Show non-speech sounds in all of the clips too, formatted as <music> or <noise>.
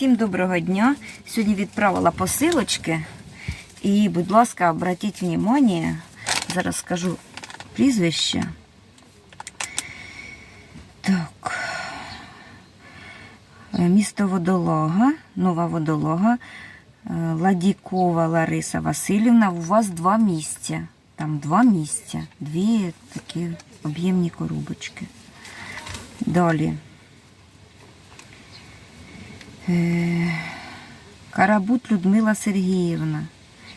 Всім доброго дня. Сьогодні відправила посилочки. І, будь ласка, обратіть внимание, зараз скажу прізвище. Так. Е, Місто Водолога, Нова Водолога, е, Ладікова Лариса Васильівна. У вас два місця. Там два місця. Дві такі об'ємні коробочки. Далі. Е, Карабут Людмила Сергіївна,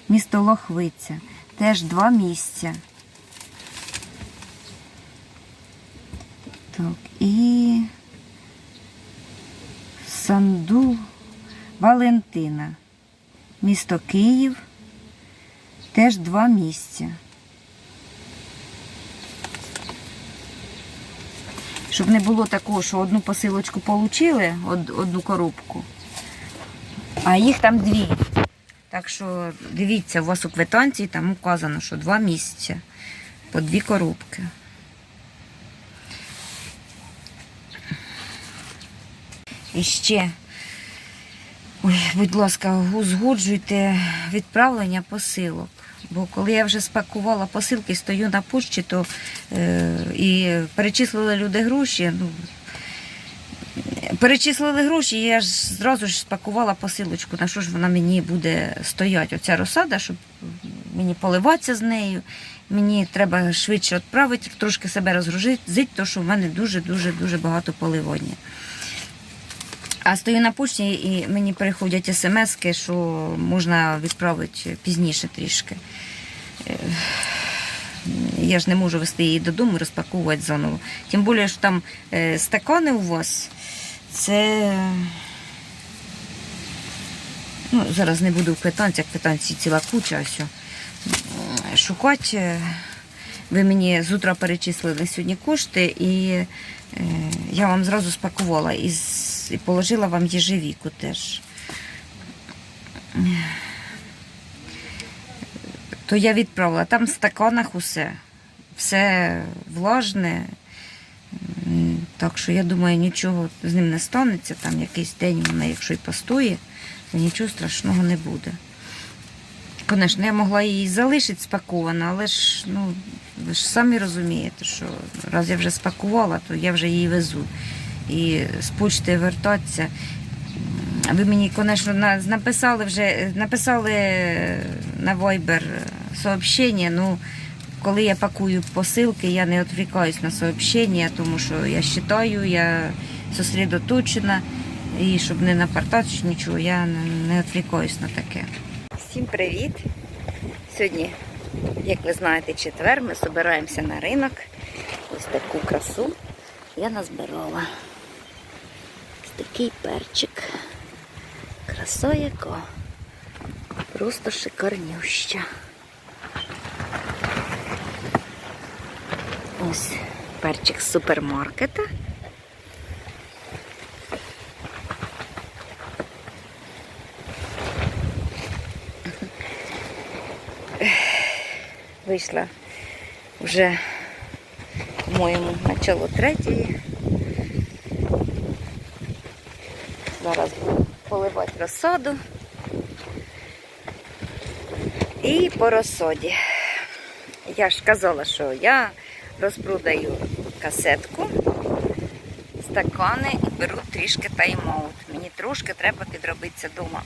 місто Лохвиця, теж два місця. Так, і Сандул Валентина, місто Київ, теж два місця. Щоб не було такого, що одну посилочку отримали, одну коробку, а їх там дві. Так що дивіться, у вас у квитанції там указано, що два місяці по дві коробки. І ще, ой, будь ласка, узгоджуйте відправлення посилок. Бо коли я вже спакувала посилки, стою на почті, то е, і перечислили люди гроші. Ну, перечислили гроші, я ж зразу ж спакувала посилочку, на що ж вона мені буде стояти, оця розсада, щоб мені поливатися з нею. Мені треба швидше відправити, трошки себе розгрузити, тому що в мене дуже-дуже дуже багато поливання. А стою на почті і мені приходять смски, що можна відправити пізніше трішки. Е, Я ж не можу вести її додому і розпаковувати заново. Тим більше, що там е, стакани у вас, це. Ну, зараз не буду в квитанціях, квитанції ціла куча ось. Шукати. е, Ви мені з утра перечислили сьогодні кошти, і е, я вам зразу спакувала і, і положила вам їжевіку теж. То я відправила. Там в стаканах усе. Все влажне. Так що я думаю, нічого з ним не станеться. Там якийсь день вона, якщо і постоє, то нічого страшного не буде. Звісно, я могла її залишити спаковану, але ж, ну, ви ж самі розумієте, що раз я вже спакувала, то я вже її везу. І з почти вертатися. Ви мені, звісно, написали вже, написали на Viber сообщення, ну, коли я пакую посилки, я не відвлікаюсь на сообщення, тому що я читаю, я зосередоточена, і щоб не напартати нічого, я не, відвлікаюсь на таке. Всім привіт! Сьогодні, як ви знаєте, четвер, ми збираємося на ринок. Ось таку красу я назбирала. Ось такий перчик. Краса яка. Просто шикарнюща. Ось перчик з супермаркета. Вийшла вже, по-моєму, начало третьої. Зараз буду поливати розсаду. І по розсаді. Я ж казала, що я розпродаю касетку, стакани і беру трішки тайм-аут. Мені трошки треба підробитися вдома.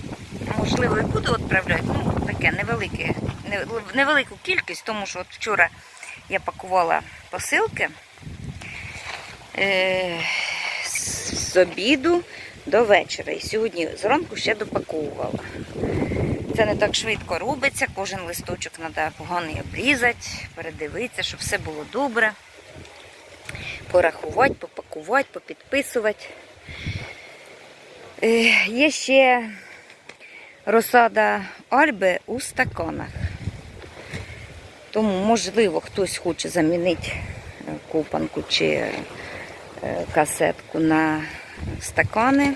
Можливо, і буду відправляти, ну, таке невелике, невелику кількість, тому що от вчора я пакувала посилки е, з- обіду до вечора. І сьогодні зранку ще допаковувала. Це не так швидко робиться, кожен листочок треба поганий обрізати, передивитися, щоб все було добре. Порахувати, попакувати, попідписувати. Е, Є ще розсада альби у стаканах. Тому, можливо, хтось хоче замінити е, купанку чи е, касетку на стакани,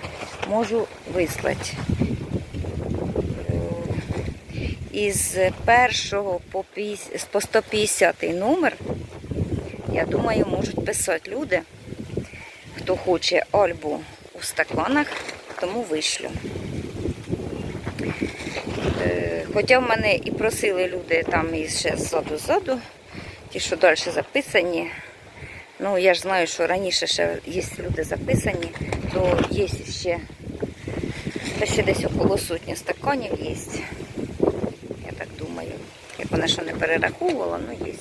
можу вислати. Із першого по, 50 по 150 номер, я думаю, можуть писати люди, хто хоче альбу у стаканах тому вишлю. Е, Хоча в мене і просили люди там із ще ззаду ззаду, ті, що далі записані. Ну, я ж знаю, що раніше ще є люди записані, то є ще, ще десь около сотні стаканів є. Я так думаю. Як вона ще не перераховувала, ну є.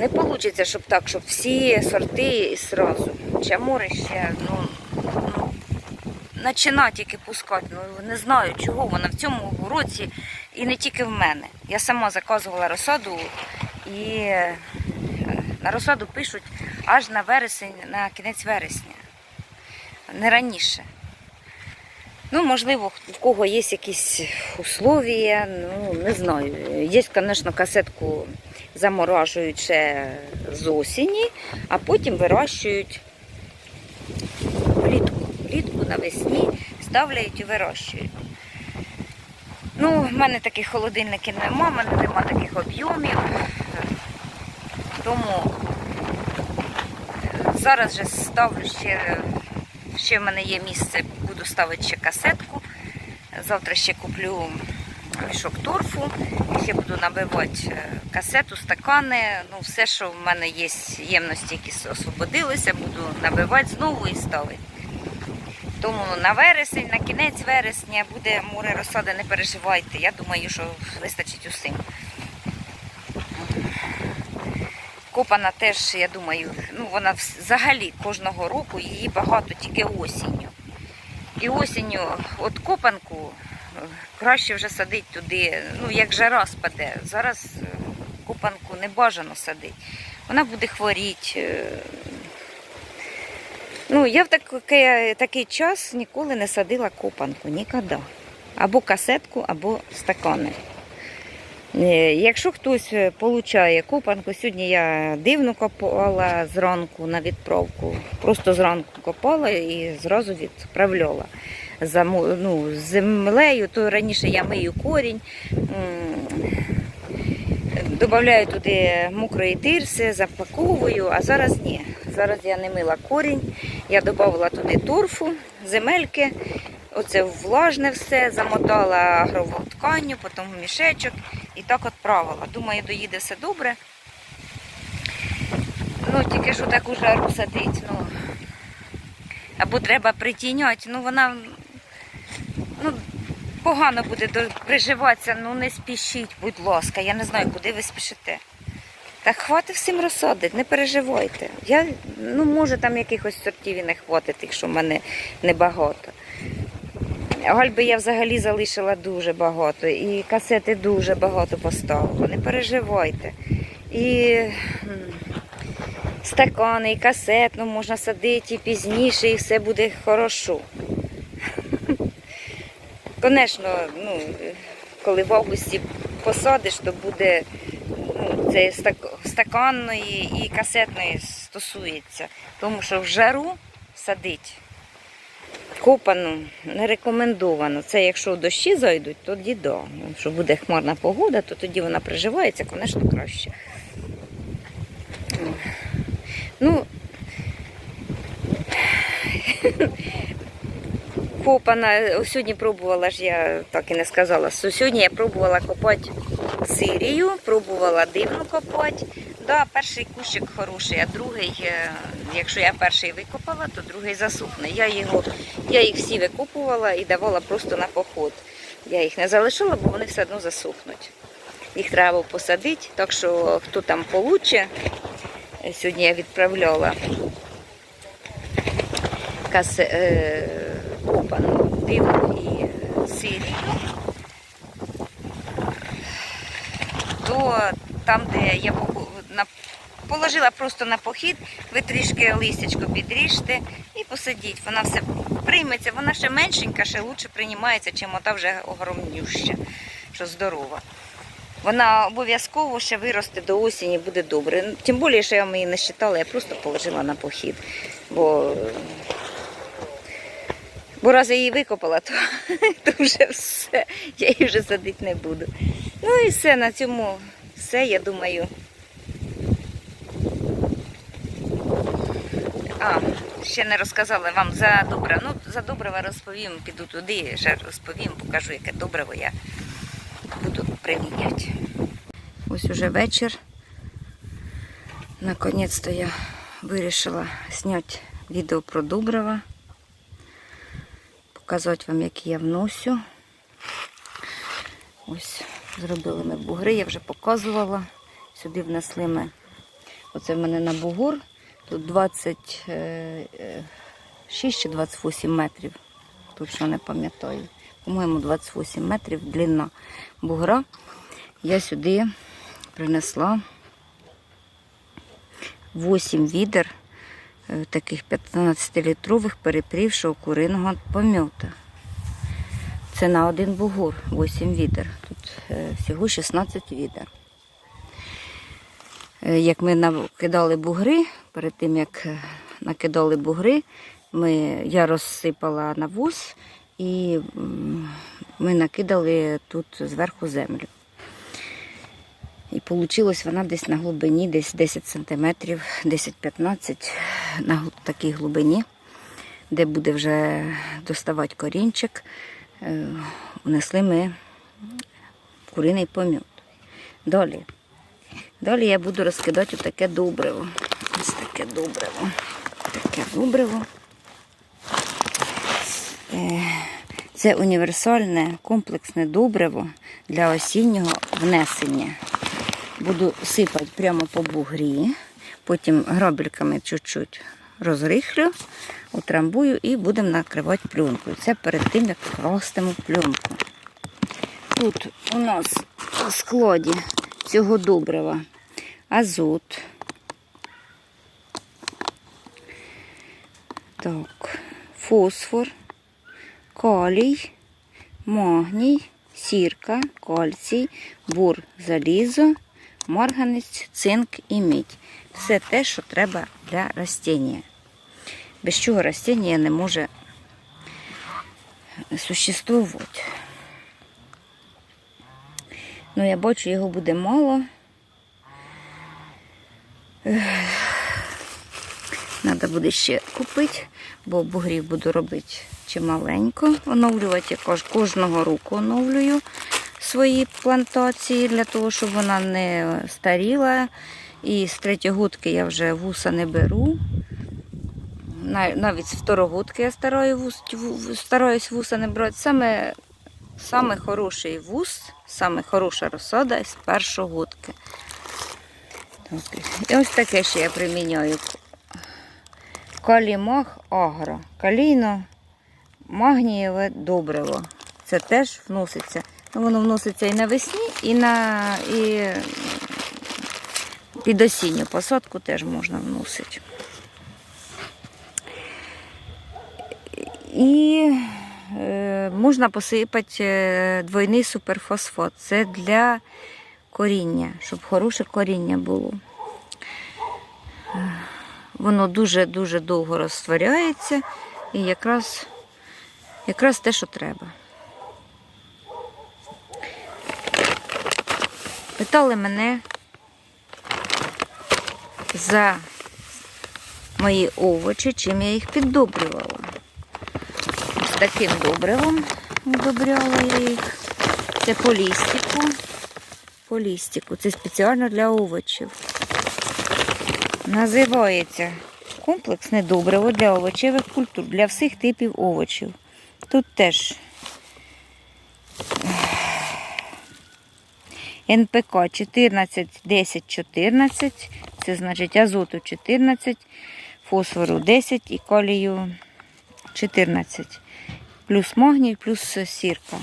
Не вийде, щоб так, щоб всі сорти і сразу. Чаморище, ну, ну почина тільки пускати. Ну не знаю, чого вона в цьому році і не тільки в мене. Я сама заказувала розсаду і е, на розсаду пишуть аж на вересень, на кінець вересня. Не раніше. Ну, можливо, в кого є якісь условия, ну не знаю. Є, звісно, касетку заморажують ще з осені, а потім вирощують влітку. Влітку навесні ставляють і вирощують. Ну, в мене таких холодильників нема, в мене нема таких об'ємів. Тому зараз же ставлю ще, ще в мене є місце, буду ставити ще касетку. Завтра ще куплю мішок торфу, ще буду набивати е, касету, стакани. Ну, все, що в мене є ємності, які освободилися, буду набивати знову і ставити. Тому на вересень, на кінець вересня буде море розсади, не переживайте. Я думаю, що вистачить усім. Копана теж, я думаю, ну вона взагалі кожного року її багато тільки осінню. І осінню от копанку е, краще вже садити туди, ну як жара спаде. Зараз е, копанку не бажано садити. Вона буде хворіти. Ну, я в такий, такий час ніколи не садила копанку, ніколи. Або касетку, або стакани. Е, Якщо хтось отримує копанку, сьогодні я дивно копала зранку на відправку. Просто зранку копала і зразу відправляла. За, ну, землею, то раніше я мию корінь, додаю туди мокрої тирси, запаковую, а зараз ні. Зараз я не мила корінь, я додала туди торфу, земельки, оце влажне все, замотала агрову тканню, потім мішечок і так відправила. Думаю, доїде все добре. Ну, тільки що таку жару садить, ну. Або треба притіняти, ну вона ну, погано буде приживатися, ну не спішіть, будь ласка. Я не знаю, куди ви спішите. Та хватить всім розсадити, не переживайте. Я, ну, може, там якихось сортів і не хватить, якщо в мене небагато. Гальби я взагалі залишила дуже багато, і касети дуже багато поставила. Не переживайте. І стакани, і касетну можна садити і пізніше, і все буде хорошо. Звісно, ну, коли в августі посадиш, то буде ну, це стаканної і касетної стосується. Тому що в жару садить копану не рекомендовано. Це якщо дощі зайдуть, тоді да. Якщо буде хмарна погода, то тоді вона приживається, звісно, краще. Ну, копана, сьогодні пробувала ж я так і не сказала. Сьогодні я пробувала копати сирію, пробувала дивно копати. Да, перший кущик хороший, а другий, е, якщо я перший викопала, то другий засухне. Я, його, я їх всі викопувала і давала просто на поход. Я їх не залишила, бо вони все одно засухнуть. Їх треба посадити, так що хто там получе, е, сьогодні я відправляла кас, е, копану дивну і сирію, то там, де я на- положила просто на похід, ви трішки листячко підріжте і посадіть. Вона все прийметься, вона ще меншенька, ще краще приймається, чим ота вже огромнюща, що здорова. Вона обов'язково ще виросте до осені, буде добре. Тим більше, що я її не считала, я просто положила на похід. Бо Бо раз я її викопала, то, <laughs> то вже все. Я її вже садити не буду. Ну і все, на цьому все, я думаю. А, ще не розказала вам за добре. Ну, за добрива розповім, піду туди, ще розповім, покажу, яке добриво я буду приміняти. Ось уже вечір. Наконець-то я вирішила зняти відео про добрива. Показати вам, які я вносю. Ось, зробили ми бугри, я вже показувала. Сюди внесли ми. Оце в мене на бугур. Тут 26 чи 28 метрів. Точно не пам'ятаю. По-моєму, 28 метрів длина бугра. Я сюди принесла 8 відер е, таких 15-літрових перепрівшого куриного помьота. Це на один бугур 8 відер. Тут е, всього 16 відер. Е, Як ми накидали бугри, перед тим як е, накидали бугри, ми, я розсипала навоз і ми накидали тут зверху землю. І вийшло вона десь на глибині, десь 10 см, 10-15 на такій глибині, де буде вже доставати корінчик. Е, Внесли ми куриний помет. Далі. Далі я буду розкидати таке добриво. Ось таке добриво. Таке добриво. Е, Це універсальне комплексне добриво для осіннього внесення. Буду сипати прямо по бугрі, потім грабельками чуть-чуть розрихлю, утрамбую і будемо накривати пленкою. Це перед тим, як кластимо пленку. Тут у нас у складі цього добрива азот. Так, фосфор, калій, магній, сірка, кальцій, бур, залізо, марганець, цинк і мідь. Все те, що треба для ростіння. Без чого ростіння не може существувати. Ну, я бачу, його буде мало. Треба буде ще купити, бо бугрів буду робити чималенько. Оновлювати я кожного року оновлюю свої плантації для того, щоб вона не старіла. І з третьогодки я вже вуса не беру. Навіть з второгодки я стараю стараюсь вуса не брати. Саме, саме хороший вус, саме хороша розсада з першогодки. І ось таке ще я приміняю. Калімаг агро. Калійно магнієве добриво. Це теж вноситься. Ну, воно вноситься і навесні, і на і під осінню посадку теж можна вносити. І можна посипати е, двойний суперфосфат. Це для коріння, щоб хороше коріння було. Воно дуже-дуже довго розтворяється і якраз, якраз те, що треба. Питали мене за мої овочі, чим я їх піддобрювала. Таким добривом удобряла я їх. Це по лістику. По лістику. Це спеціально для овочів. Називається комплексне добриво для овочевих культур, для всіх типів овочів. Тут теж НПК 14, 10, 14. Це значить азоту 14, фосфору 10 і калію 14. Плюс магній, плюс сірка.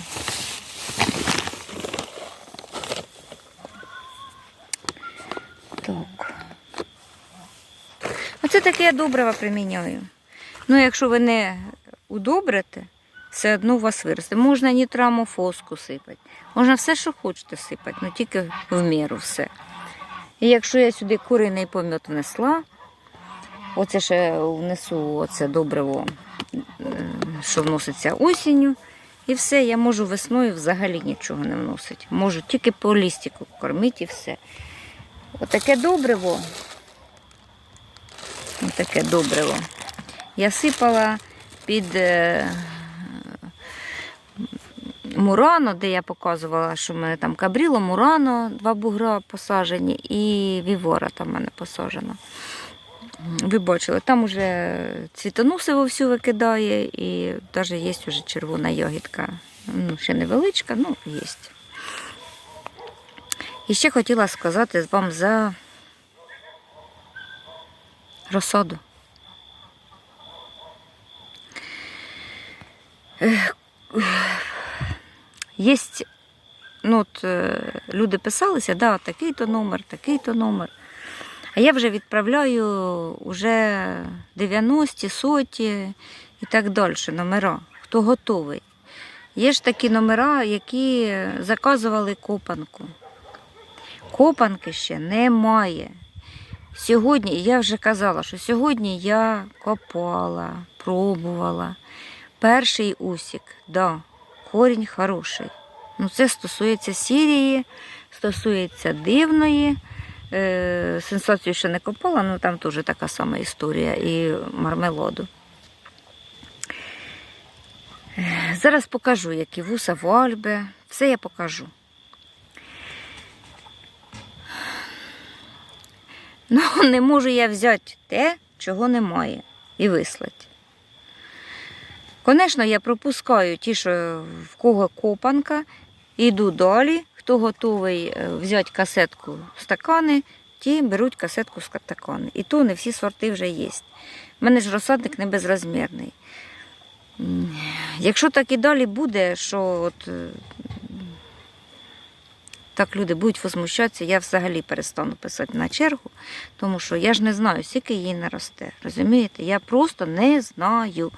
Так. Оце таке я добриво приміняю. Ну, якщо ви не удобрите, все одно у вас виросте. Можна нітрамофоску сипати. Можна все, що хочете сипати, але тільки в міру все. І якщо я сюди куриний помет внесла, оце ще внесу оце добриво, що вноситься осінню. І все, я можу весною взагалі нічого не вносити. Можу тільки по лістику кормити і все. Отаке добриво. Отаке добриво. я сипала під е, Мурано, де я показувала, що в мене там кабріло, Мурано, два бугра посажені, і Вівора там в мене посажена. Ви бачили, там уже цвітоноси вовсю викидає, і навіть є вже червона ягідка. Ну, ще невеличка, ну є. І ще хотіла сказати вам за розсаду. Є, ну, от, е, люди писалися, да, такий-то номер, такий-то номер. А я вже відправляю уже 90, соті і так далі номера, хто готовий. Є ж такі номера, які заказували копанку. Копанки ще немає. Сьогодні, я вже казала, що сьогодні я копала, пробувала. Перший усік, да, корінь хороший. Ну, це стосується Сірії, стосується дивної. Е, сенсацію ще не копала, ну там теж така сама історія і мармелоду. Е, Зараз покажу, які вуса в Альбе. Все я покажу. Ну, не можу я взяти те, чого немає, і вислати. Звісно, я пропускаю ті, що в кого копанка, йду далі. Хто готовий е, взяти касетку стакани, ті беруть касетку стакани. І то не всі сорти вже є. У мене ж розсадник не безрозмірний. Якщо так і далі буде, що от, е, так люди будуть возмущатися, я взагалі перестану писати на чергу, тому що я ж не знаю, скільки її наросте. Розумієте? Я просто не знаю.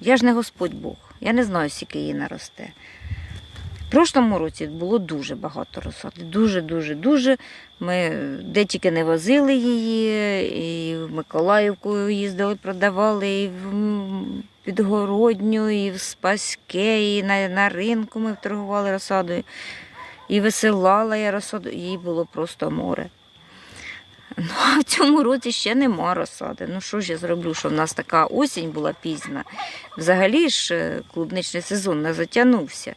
Я ж не Господь Бог. Я не знаю, скільки її наросте. В прошлому році було дуже багато розсади. Дуже, дуже, дуже. Ми де тільки не возили її, і в Миколаївку їздили, продавали, і в Підгородню, і в Спаське, і на, на ринку ми торгували розсадою. І висилала я розсаду, їй було просто море. Ну, а в цьому році ще нема розсади. Ну що ж я зроблю, що в нас така осінь була пізна. Взагалі ж е, клубничний сезон не затягнувся.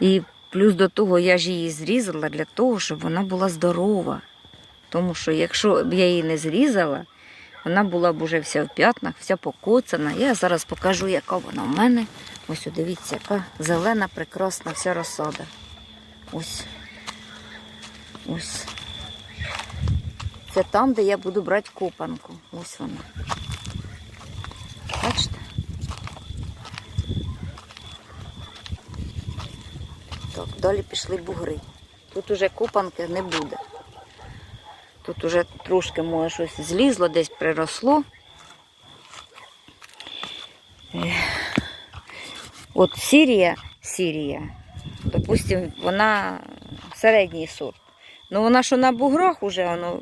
І плюс до того я ж її зрізала для того, щоб вона була здорова. Тому що якщо б я її не зрізала, вона була б уже вся в п'ятнах, вся покоцана. Я зараз покажу, яка вона в мене. Ось дивіться, яка зелена, прекрасна вся розсада. Ось. Ось. Це там, де я буду брати копанку. Ось вона. Бачите? Так, далі пішли бугри. Тут уже копанки не буде. Тут уже трошки може щось злізло, десь приросло. От Сірія, Сірія, допустим, вона середній сорт. Ну вона що на буграх уже воно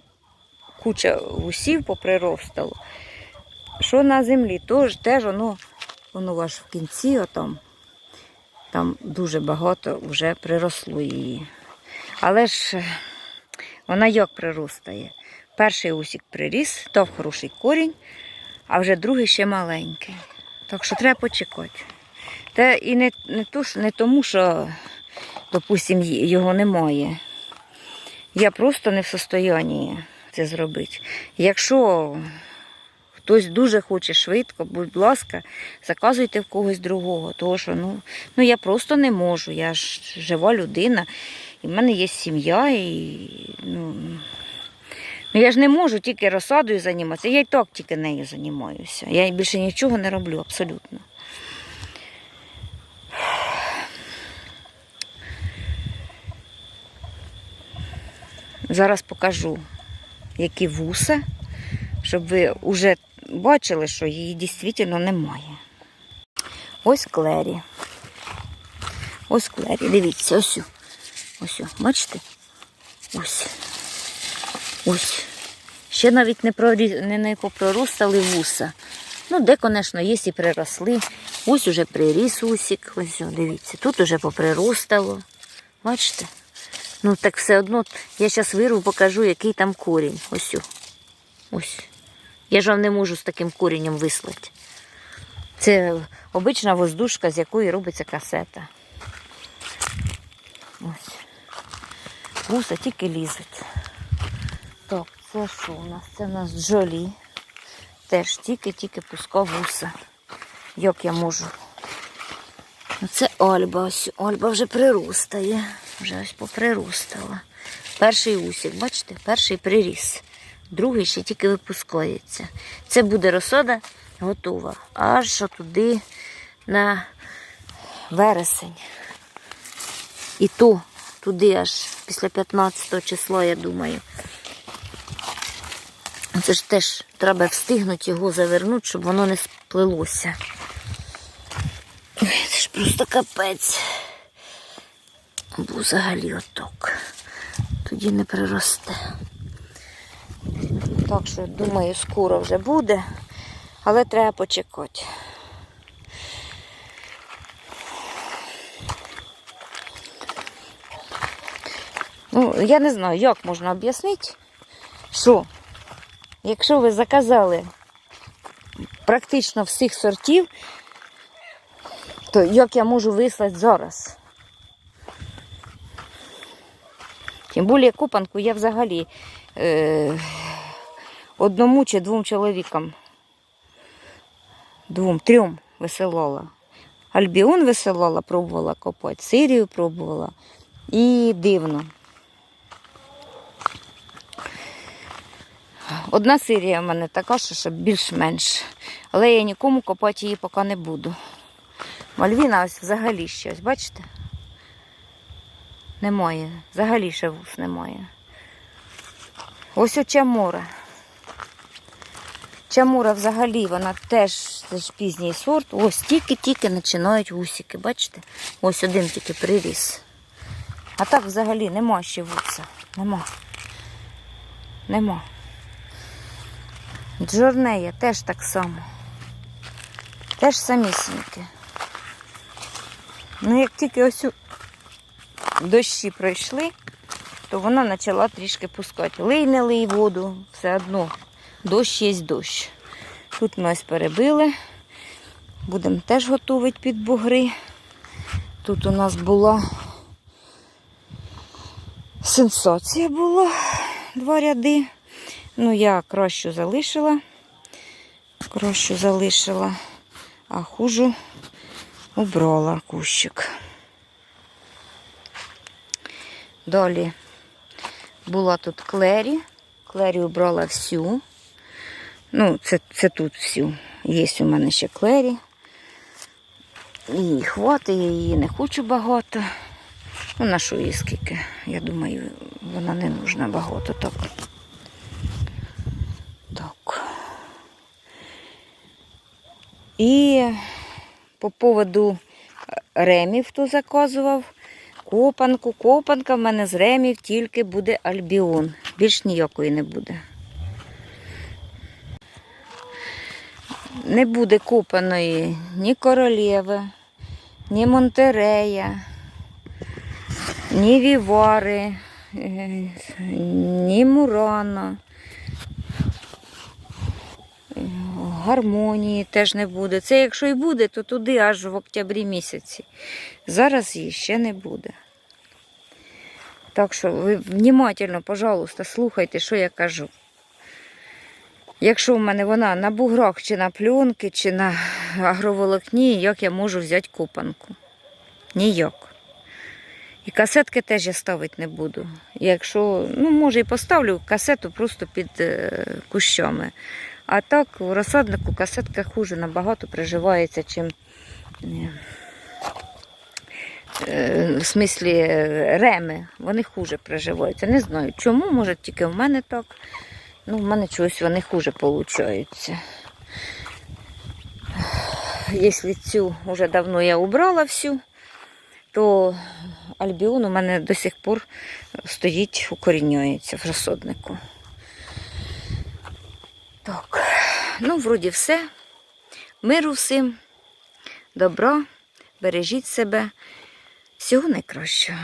куча гусів поприростало. Що на землі, теж, теж воно, воно аж в кінці отам, там дуже багато вже приросло її. Але ж е, вона як приростає? Перший усік приріс, дав хороший корінь, а вже другий ще маленький. Так що треба почекати. Та і не, не, то, не тому, що, допустим, й- його немає. Я просто не в состоянні це зробити. Якщо хтось дуже хоче швидко, будь ласка, заказуйте в когось другого. Тому що ну, ну я просто не можу. Я ж жива людина, і в мене є сім'я, і ну, ну я ж не можу тільки розсадою займатися. Я і так тільки нею займаюся. Я більше нічого не роблю абсолютно. Зараз покажу, які вуса, щоб ви вже бачили, що її дійсно немає. Ось клері. Ось клері. Дивіться, ось. Ось, бачите? Ось. Ось. Ще навіть не, прорі... не, не попроростали вуса. Ну, де, звісно, є і приросли. Ось уже приріс усік. Ось, дивіться, тут уже поприростало. Бачите? Ну так все одно я зараз вирву, покажу, який там корінь. Ось. Ось. Я ж вам не можу з таким корінням вислати. Це обична воздушка, з якої робиться касета. Ось. Вуса тільки лізуть. Так, це що у нас? Це у нас джолі. Теж тільки-тільки пускав вуса. Як я можу. Це Альба. Ось Альба вже приростає. Вже ось поприростала. Перший усік, бачите, перший приріс. Другий ще тільки випускається. Це буде розсода готова. Аж туди на вересень. І то туди аж після 15 числа, я думаю. Це ж теж треба встигнути його завернути, щоб воно не сплилося. Це ж просто капець. Бо взагалі оток. Тоді не приросте. Так що, думаю, скоро вже буде, але треба почекати. Ну, я не знаю, як можна об'яснити, що якщо ви заказали практично всіх сортів, то як я можу вислати зараз? Тим більше купанку я взагалі е, одному чи двом чоловікам, двом, трьом висилала. Альбіон висилала, пробувала копати, Сирію пробувала. І дивно. Одна сирія в мене така, що ще більш-менш. Але я нікому копати її поки не буду. Мальвіна ось взагалі ще, ось бачите? Немає. Взагалі ще вус немає. Ось оця мора. Чамура взагалі, вона теж це ж пізній сорт. Ось тільки-тільки починають вусики, бачите? Ось один тільки приріс. А так взагалі нема ще вуса. Нема. Нема. Джорнея теж так само. Теж самісіньке. Ну, як тільки ось у- дощі пройшли, то вона почала трішки пускати. Лий не лий воду, все одно. Дощ є дощ. Тут ми ось перебили. Будемо теж готувати під бугри. Тут у нас була сенсація була, два ряди. Ну, я кращу залишила. Кращу залишила, а хужу убрала кущик. Далі була тут клері. Клері убрала всю. Ну, це, це тут всю. Є у мене ще клері. Її хватить, я її не хочу багато. Ну, на що її скільки? Я думаю, вона не нужна багато так. Так. І по поводу ремів, хто заказував, копанку. Копанка в мене з ремів тільки буде альбіон. Більш ніякої не буде. Не буде копаної ні королєви, ні Монтерея, ні Вівари, е, ні Мурана. Гармонії теж не буде. Це якщо і буде, то туди аж в октябрі місяці. Зараз її ще не буде. Так що ви внимательно, пожалуйста, слухайте, що я кажу. Якщо в мене вона на буграх, чи на пленки, чи на агроволокні, як я можу взяти копанку? Ніяк. І касетки теж я ставити не буду. Якщо, ну, може, і поставлю касету просто під е, кущами. А так у розсаднику касетка хуже набагато приживається, чим е, е, в смислі е, реми. Вони хуже приживаються. Не знаю чому, може тільки в мене так. Ну, в мене чогось вони хуже получаються. Якщо цю вже давно я убрала всю, то альбіон у мене до сих пор стоїть, укорінюється в розсаднику. Так, ну, вроді все. Миру всім, добра, бережіть себе. Всього найкращого.